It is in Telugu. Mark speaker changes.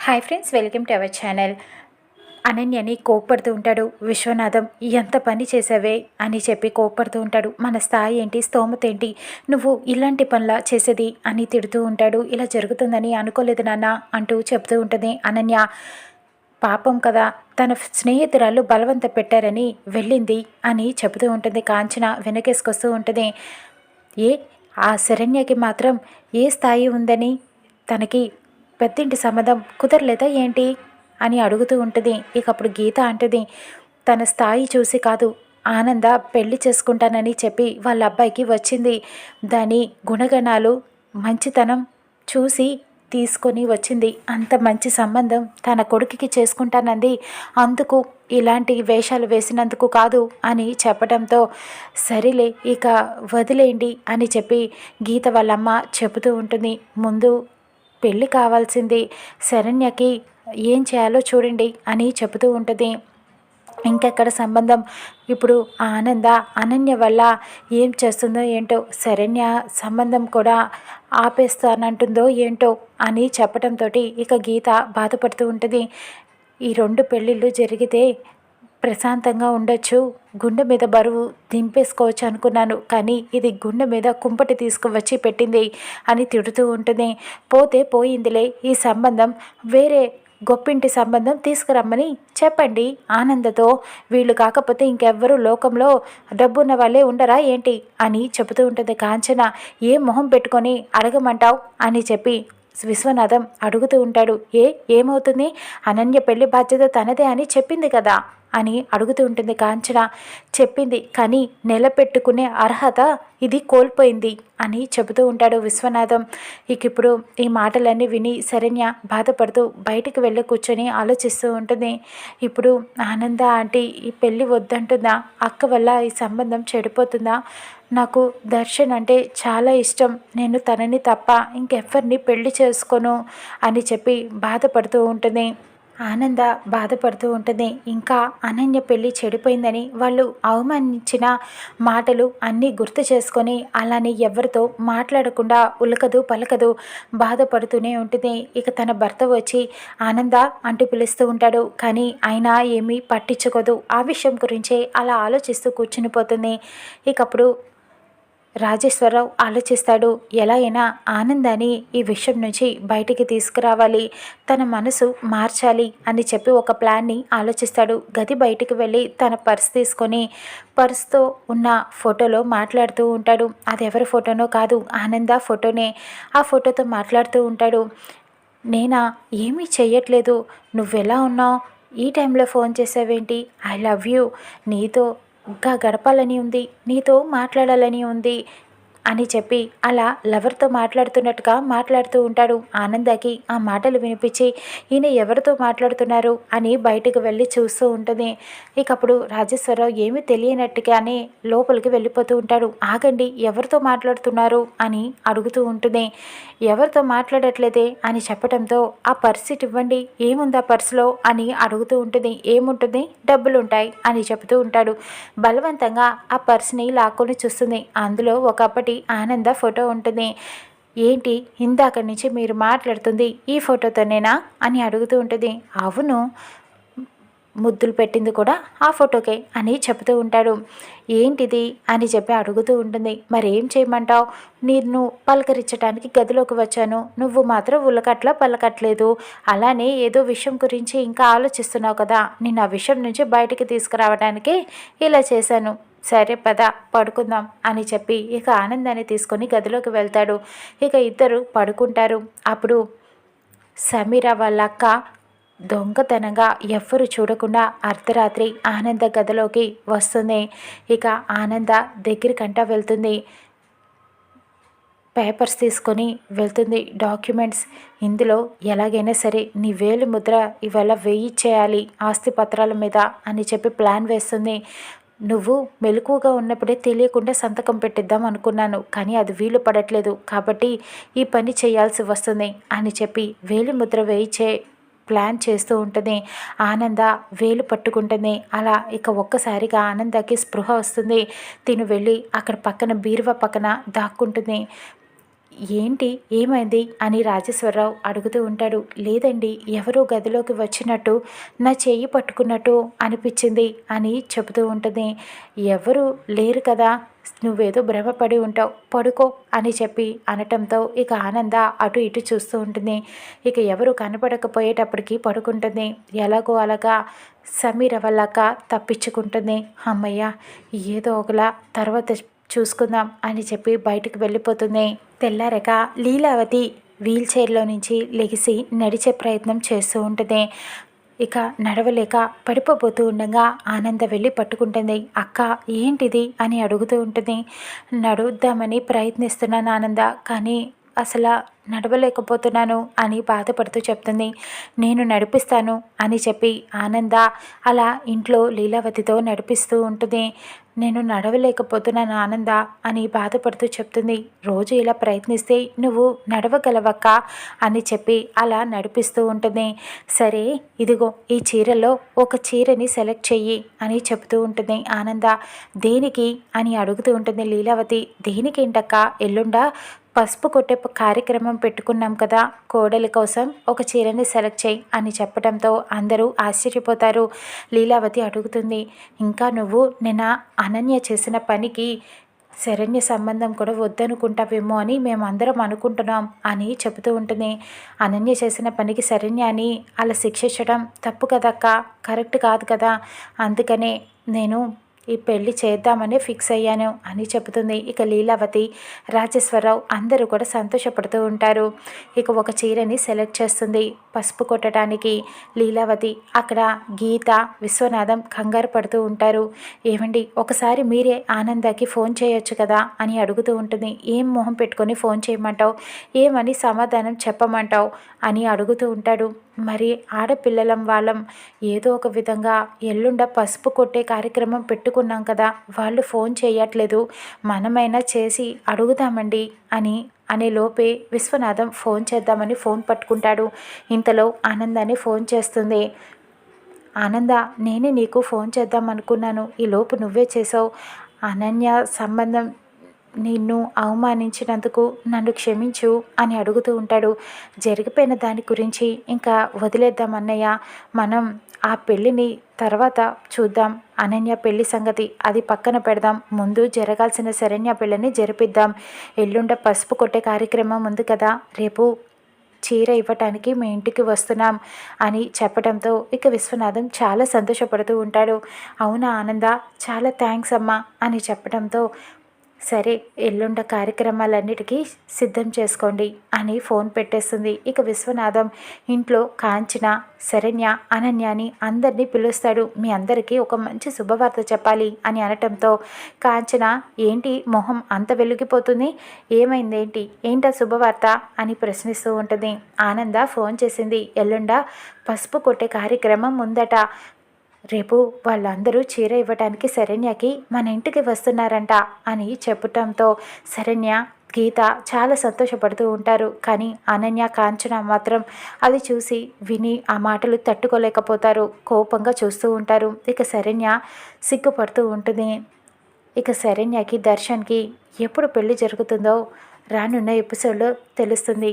Speaker 1: Hi friends welcome to our channel అనన్యని కోప్పడుతూ ఉంటాడు. విశ్వనాథం ఎంత పని చేసావే? అని చెప్పి కోప్పడుతూ ఉంటాడు. మన స్థాయి ఏంటి? స్తోమత ఏంటి? నువ్వు ఇలాంటి పనుల చేసేది? అని తిడుతూ ఉంటాడు. ఇలా జరుగుతుందని అనుకోలేదు నాన్న అంటూ చెప్తూ ఉంటుంది అనన్య. పాపం కదా తన స్నేహితురాలు బలవంత పెట్టారని వెళ్ళింది అని చెబుతూ ఉంటుంది కాంచన. వెనకేసుకొస్తూ ఉంటుంది. ఏ ఆ శరణ్యకి మాత్రం ఏ స్థాయి ఉందని తనకి పెద్దింటి సంబంధం కుదరలేదా ఏంటి? అని అడుగుతూ ఉంటుంది. ఇక అప్పుడు గీత అంటుంది తన స్థాయి చూసి కాదు ఆనంద పెళ్ళి చేసుకుంటానని చెప్పి వాళ్ళ అబ్బాయికి వచ్చింది. దాని గుణగణాలు మంచితనం చూసి తీసుకొని వచ్చింది. అంత మంచి సంబంధం తన కొడుకుకి చేసుకుంటానంది. అందుకు ఇలాంటి వేషాలు వేసినందుకు కాదు అని చెప్పడంతో సరిలే ఇక వదిలేయండి అని చెప్పి గీత వాళ్ళమ్మ చెబుతూ ఉంటుంది. ముందు పెళ్ళి కావాల్సింది. శరణ్యకి ఏం చేయాలో చూడండి అని చెబుతూ ఉంటుంది. ఇంకెక్కడ సంబంధం? ఇప్పుడు ఆనంద అనన్య వల్ల ఏం చేస్తుందో ఏంటో శరణ్య సంబంధం కూడా ఆపేస్తానంటుందో ఏంటో అని చెప్పడంతో ఇక గీత బాధపడుతూ ఉంటుంది. ఈ రెండు పెళ్ళిళ్ళు జరిగితే ప్రశాంతంగా ఉండొచ్చు. గుండె మీద బరువు దింపేసుకోవచ్చు అనుకున్నాను. కానీ ఇది గుండె మీద కుంపటి తీసుకువచ్చి పెట్టింది అని తిడుతూ ఉంటుంది పోతే పోయిందిలే. ఈ సంబంధం వేరే గొప్పింటి సంబంధం తీసుకురమ్మని చెప్పండి ఆనందతో. వీళ్ళు కాకపోతే ఇంకెవ్వరూ లోకంలో డబ్బున్న వాళ్ళే ఉండరా ఏంటి? అని చెబుతూ ఉంటుంది కాంచన. ఏ మొహం పెట్టుకొని అడగమంటావు? అని చెప్పి విశ్వనాథం అడుగుతూ ఉంటాడు. ఏ? ఏమవుతుంది? అనన్య పెళ్ళి బాధ్యత తనదే అని చెప్పింది కదా. అని అడుగుతూ ఉంటుంది కాంచన. చెప్పింది కానీ నిలబెట్టుకునే అర్హత ఇది కోల్పోయింది అని చెబుతూ ఉంటాడు విశ్వనాథం. ఇక ఇప్పుడు ఈ మాటలన్నీ విని శరణ్య బాధపడుతూ బయటికి వెళ్ళి కూర్చొని ఆలోచిస్తూ ఉంటుంది. ఇప్పుడు ఆనంద ఆంటీ ఈ పెళ్ళి వద్దంటుందా? అక్క వల్ల ఈ సంబంధం చెడిపోతుందా? నాకు దర్శన్ అంటే చాలా ఇష్టం. నేను తనని తప్ప ఇంకెవ్వరిని పెళ్ళి చేసుకోను అని చెప్పి బాధపడుతూ ఉంటుంది. ఆనంద బాధపడుతూ ఉంటుంది. ఇంకా అనన్య పెళ్ళి చెడిపోయిందని వాళ్ళు అవమానించిన మాటలు అన్నీ గుర్తు చేసుకొని అలానే ఎవరితో మాట్లాడకుండా ఉలకదు పలకదు బాధపడుతూనే ఉంటుంది. ఇక తన భర్త వచ్చి ఆనంద అంటూ పిలుస్తూ ఉంటాడు. కానీ అయినా ఏమీ పట్టించుకోదు. ఆ విషయం గురించే అలా ఆలోచిస్తూ కూర్చునిపోతుంది. ఇకప్పుడు రాజేశ్వరరావు ఆలోచిస్తాడు. ఎలా అయినా ఆనందాన్ని ఈ విషయం నుంచి బయటికి తీసుకురావాలి. తన మనసు మార్చాలి అని చెప్పి ఒక ప్లాన్ని ఆలోచిస్తాడు. గది బయటికి వెళ్ళి తన పర్స్ తీసుకొని పర్స్తో ఉన్న ఫోటోలో మాట్లాడుతూ ఉంటాడు. అది ఎవరి ఫోటోనో కాదు ఆనంద ఫోటోనే. ఆ ఫోటోతో మాట్లాడుతూ ఉంటాడు. నేనా ఏమీ చెయ్యట్లేదు. నువ్వెలా ఉన్నావు? ఈ టైంలో ఫోన్ చేసావేంటి? I love you. నీతో ఇంకా గడపాలని ఉంది. నీతో మాట్లాడాలని ఉంది. అని చెప్పి అలా లవర్తో మాట్లాడుతున్నట్టుగా మాట్లాడుతూ ఉంటాడు. ఆనందకి ఆ మాటలు వినిపించి ఈయన ఎవరితో మాట్లాడుతున్నారు? అని బయటకు వెళ్ళి చూస్తూ ఉంటుంది. ఇకప్పుడు రాజేశ్వరరావు ఏమీ తెలియనట్టుగానే లోపలికి వెళ్ళిపోతూ ఉంటాడు. ఆగండి ఎవరితో మాట్లాడుతున్నారు? అని అడుగుతూ ఉంటుంది. ఎవరితో మాట్లాడట్లేదే? అని చెప్పడంతో ఆ పర్సిట్ ఇవ్వండి. ఏముంది ఆ పర్సులో? అని అడుగుతూ ఉంటుంది. ఏముంటుంది? డబ్బులు ఉంటాయి అని చెబుతూ ఉంటాడు. బలవంతంగా ఆ పర్స్ని లాక్కొని చూస్తుంది. అందులో ఒకప్పటి ఆనంద ఫోటో ఉంటుంది. ఏంటి? ఇందాక నుంచి మీరు మాట్లాడుతుంది ఈ ఫోటోతోనేనా అని అడుగుతూ ఉంటుంది. అవును ముద్దులు పెట్టింది కూడా ఆ ఫోటోకే అని చెబుతూ ఉంటాడు. ఏంటిది? అని చెప్పి అడుగుతూ ఉంటుంది. మరి ఏం చేయమంటావు? నేను పలకరించడానికి గదిలోకి వచ్చాను. నువ్వు మాత్రం ఉలకట్లా పలకట్లేదు. అలానే ఏదో విషయం గురించి ఇంకా ఆలోచిస్తున్నావు కదా. నేను ఆ విషయం నుంచి బయటికి తీసుకురావడానికి ఇలా చేశాను. సరే పద పడుకుందాం అని చెప్పి ఇక ఆనందాన్ని తీసుకొని గదిలోకి వెళ్తాడు. ఇక ఇద్దరు పడుకుంటారు. అప్పుడు సమీర వాళ్ళ అక్క దొంగతనంగా ఎవ్వరు చూడకుండా అర్ధరాత్రి ఆనంద గదిలోకి వస్తుంది. ఇక ఆనంద దగ్గరికంట వెళ్తుంది. పేపర్స్ తీసుకొని వెళ్తుంది. డాక్యుమెంట్స్. ఇందులో ఎలాగైనా సరే నీ వేలు ముద్ర ఇవాళ వేయిచ్చేయాలి ఆస్తి పత్రాల మీద అని చెప్పి ప్లాన్ వేస్తుంది. నువ్వు మెలకువగా ఉన్నప్పుడే తెలియకుండా సంతకం పెట్టిద్దాం అనుకున్నాను కానీ అది వీలు పడట్లేదు. కాబట్టి ఈ పని చేయాల్సి వస్తుంది అని చెప్పి వేలి ముద్ర వేయిచే ప్లాన్ చేస్తూ ఉంటుంది ఆనంద వేలు పట్టుకుంటుంది అలా ఇక ఒక్కసారిగా ఆనందకి స్పృహ వస్తుంది. తిను వెళ్ళి అక్కడ పక్కన బీరువా పక్కన దాక్కుంటుంది ఏంటి ఏమైంది అని రాజేశ్వరరావు అడుగుతూ ఉంటాడు. లేదండి ఎవరో గదిలోకి వచ్చినట్టు నా చెయ్యి పట్టుకున్నట్టు అనిపించింది అని చెబుతూ ఉంటుంది. ఎవరు లేరు కదా నువ్వేదో భ్రమపడి ఉంటావు పడుకో అని చెప్పి అనటంతో ఇక ఆనంద అటు ఇటు చూస్తూ ఉంటుంది. ఇక ఎవరు కనపడకపోయేటప్పటికి పడుకుంటుంది. ఎలాగో అలాగా సమీర వల్లక తప్పించుకుంటుంది. అమ్మయ్య ఏదో ఒకలా తర్వాత చూసుకుందాం అని చెప్పి బయటకు వెళ్ళిపోతుంది. తెల్లారక లీలావతి వీల్ చైర్లో నుంచి లెగిసి నడిచే ప్రయత్నం చేస్తూ ఉంటుంది. ఇక నడవలేక పడిపోతూ ఉండగా ఆనంద వెళ్ళి పట్టుకుంటుంది. అక్క ఏంటిది? అని అడుగుతూ ఉంటుంది. నడుద్దామని ప్రయత్నిస్తున్నాను ఆనంద కానీ అసలు నడవలేకపోతున్నాను అని బాధపడుతూ చెప్తుంది. నేను నడిపిస్తాను అని చెప్పి ఆనంద అలా ఇంట్లో లీలావతితో నడిపిస్తూ ఉంటుంది. నేను నడవలేకపోతున్నాను ఆనంద అని బాధపడుతూ చెప్తుంది. రోజు ఇలా ప్రయత్నిస్తే నువ్వు నడవగలవక్క అని చెప్పి అలా నడిపిస్తూ ఉంటుంది. సరే ఇదిగో ఈ చీరలో ఒక చీరని సెలెక్ట్ చెయ్యి అని చెబుతూ ఉంటుంది ఆనంద. దేనికి? అని అడుగుతూ ఉంటుంది లీలావతి. దేనికేంటక్క? ఎల్లుండా పసుపు కొట్టే కార్యక్రమం పెట్టుకున్నాం కదా. కోడలి కోసం ఒక చీరని సెలెక్ట్ చేయి అని చెప్పడంతో అందరూ ఆశ్చర్యపోతారు. లీలావతి అడుగుతుంది ఇంకా నువ్వు నిన్న అనన్య చేసిన పనికి శరణ్య సంబంధం కూడా వద్దనుకుంటావేమో అని మేమందరం అనుకుంటున్నాం అని చెబుతూ ఉంటుంది. అనన్య చేసిన పనికి శరణ్య అని అలా శిక్షించడం తప్పు కదక్క? కరెక్ట్ కాదు కదా. అందుకనే నేను ఈ పెళ్ళి చేద్దామని ఫిక్స్ అయ్యాను అని చెబుతుంది. ఇక లీలావతి రాజేశ్వరరావు అందరూ కూడా సంతోషపడుతూ ఉంటారు. ఇక ఒక చీరని సెలెక్ట్ చేస్తుంది. పసుపు కొట్టడానికి లీలావతి అక్కడ గీత విశ్వనాథం కంగారు పడుతూ ఉంటారు. ఏమండి ఒకసారి మీరే ఆనందకి ఫోన్ చేయొచ్చు కదా అని అడుగుతూ ఉంటుంది. ఏం మొహం పెట్టుకొని ఫోన్ చేయమంటావు? ఏమని సమాధానం చెప్పమంటావు? అని అడుగుతూ ఉంటాడు. మరి ఆడపిల్లలం వాళ్ళం. ఏదో ఒక విధంగా ఎల్లుండ పసుపు కొట్టే కార్యక్రమం పెట్టుకున్నాం కదా వాళ్ళు ఫోన్ చేయట్లేదు. మనమైనా చేసి అడుగుదామండి అని అనే లోపే విశ్వనాథం ఫోన్ చేద్దామని ఫోన్ పట్టుకుంటాడు. ఇంతలో ఆనందాన్ని ఫోన్ చేస్తుంది. ఆనంద నేనే నీకు ఫోన్ చేద్దాం అనుకున్నాను. ఈ లోపు నువ్వే చేసావు. అనన్య సంబంధం నిన్ను అవమానించినందుకు నన్ను క్షమించు అని అడుగుతూ ఉంటాడు. జరిగిపోయిన దాని గురించి ఇంకా వదిలేద్దాం అన్నయ్య. మనం ఆ పెళ్ళిని తర్వాత చూద్దాం. అనన్య పెళ్ళి సంగతి అది పక్కన పెడదాం. ముందు జరగాల్సిన శరణ్య పెళ్ళిని జరిపిద్దాం. ఎల్లుండ పసుపు కొట్టే కార్యక్రమం ఉంది కదా. రేపు చీర ఇవ్వటానికి మీ ఇంటికి వస్తున్నాం అని చెప్పడంతో ఇక విశ్వనాథం చాలా సంతోషపడుతూ ఉంటాడు. అవునా ఆనంద? చాలా థ్యాంక్స్ అమ్మా అని చెప్పడంతో సరే ఎల్లుండ కార్యక్రమాలన్నిటికీ సిద్ధం చేసుకోండి అని ఫోన్ పెట్టేస్తుంది. ఇక విశ్వనాథం ఇంట్లో కాంచన శరణ్య అనన్యాని అందరినీ పిలుస్తాడు. మీ అందరికీ ఒక మంచి శుభవార్త చెప్పాలి అని అనటంతో కాంచన ఏంటి మొహం అంత వెలిగిపోతుంది? ఏమైందేంటి? ఏంటా శుభవార్త? అని ప్రశ్నిస్తూ ఉంటుంది. ఆనంద ఫోన్ చేసింది. ఎల్లుండ పసుపు కొట్టే కార్యక్రమం ఉందట. రేపు వాళ్ళందరూ చీర ఇవ్వటానికి శరణ్యకి మన ఇంటికి వస్తున్నారంట అని చెప్పటంతో శరణ్య గీత చాలా సంతోషపడుతూ ఉంటారు. కానీ అనన్య కాంచన మాత్రం అది చూసి విని ఆ మాటలు తట్టుకోలేకపోతారు. కోపంగా చూస్తూ ఉంటారు. ఇక శరణ్య సిగ్గుపడుతూ ఉంటుంది. ఇక శరణ్యకి దర్శన్కి ఎప్పుడు పెళ్ళి జరుగుతుందో రానున్న ఎపిసోడ్లో తెలుస్తుంది.